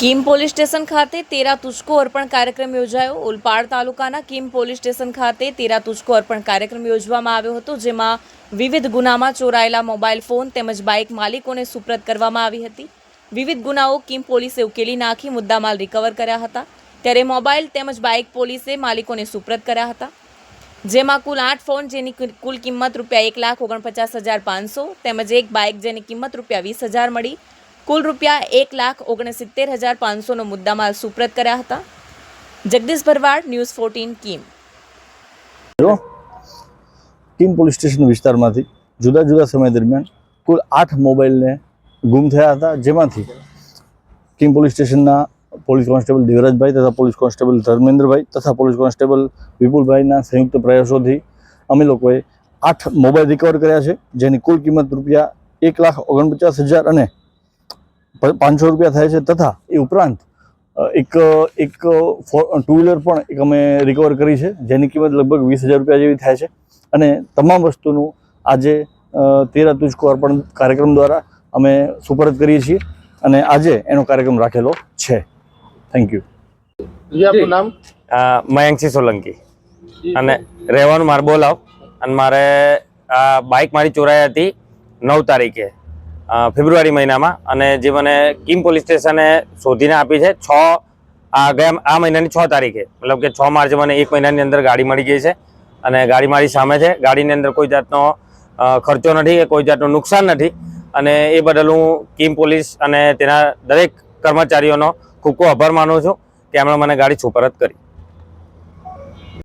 Kim police station ખાતે તેરા તુસ્કો અર્પણ કાર્યક્રમ યોજાયો. ઓલપાડ તાલુકાના કીમ પોલીસ સ્ટેશન ખાતે તેરા તુસ્કો અર્પણ કાર્યક્રમ યોજવામાં આવ્યો હતો, જેમાં વિવિધ ગુનામાં ચોરાયેલા મોબાઈલ ફોન તેમજ બાઇક માલિકોને સુપ્રત કરવામાં આવી હતી. વિવિધ ગુનાઓ કિમ પોલીસે ઉકેલી નાખી, મુદ્દામાલ રિકવર કર્યા હતા. ત્યારે મોબાઈલ તેમજ બાઇક પોલીસે માલિકોને સુપ્રત કર્યા હતા. જેમાં કુલ આઠ ફોન જેની કુલ કિંમત રૂપિયા એક લાખ ઓગણપચાસ હજાર પાંચસો તેમજ એક બાઇક જેની કિંમત રૂપિયા વીસ હજાર મળી. કુલ રૂપિયા એક લાખ ઓગણસિત્તેર હજાર પાંચસોનો મુદ્દામાલ સુપ્રત કર્યા હતા. Jagdish Bharwad, news fourteen, Kim. Team police station વિસ્તારમાંથી જુદા જુદા સમય દરમિયાન કુલ આઠ મોબાઈલને ગુમ થયા હતા, જેમાંથી કીમ પોલીસ સ્ટેશનના પોલીસ કોન્સ્ટેબલ દેવરાજભાઈ તથા પોલીસ કોન્સ્ટેબલ ધર્મેન્દ્રભાઈ તથા પોલીસ કોન્સ્ટેબલ વિપુલભાઈના સંયુક્ત પ્રયાસોથી અમે લોકોએ આઠ મોબાઈલ રિકવર કર્યા છે, જેની કુલ કિંમત રૂપિયા એક લાખ ઓગણપચાસ હજાર અને પાંચસો રૂપિયા થાય છે તથા એ ઉપરાંત એક એક ટુ વ્હીલર પણ એક અમે રિકવર કરી છે જેની કિંમત લગભગ વીસ હજાર રૂપિયા જેવી થાય છે. અને તમામ વસ્તુનું આજે તેરા તુજકો અર્પણ કાર્યક્રમ દ્વારા અમે સુપરત કરીએ છીએ અને આજે એનો કાર્યક્રમ રાખેલો છે. થેન્ક યુ આપનું નામ? મયંકસિંહ સોલંકી. અને રહેવાનું મારે બોલાવ. અને મારે આ બાઇક મારી ચોરાઈ હતી નવ તારીખે. ફેબ્રુઆરી મહિનામાં અને જે મને કિમ પોલીસ સ્ટેશને શોધીને આપી છે છ, આ ગયા, આ મહિનાની છ તારીખે. મતલબ કે છ માર્ચે મને એક મહિનાની અંદર ગાડી મળી ગઈ છે અને ગાડી મારી સામે છે. ગાડીની અંદર કોઈ જાતનો ખર્ચો નથી કે કોઈ જાતનું નુકસાન નથી અને એ બદલ હું કિમ પોલીસ અને તેના દરેક કર્મચારીઓનો ખૂબ ખૂબ આભાર માનું છું કે એમણે મને ગાડી સુપરત કરી.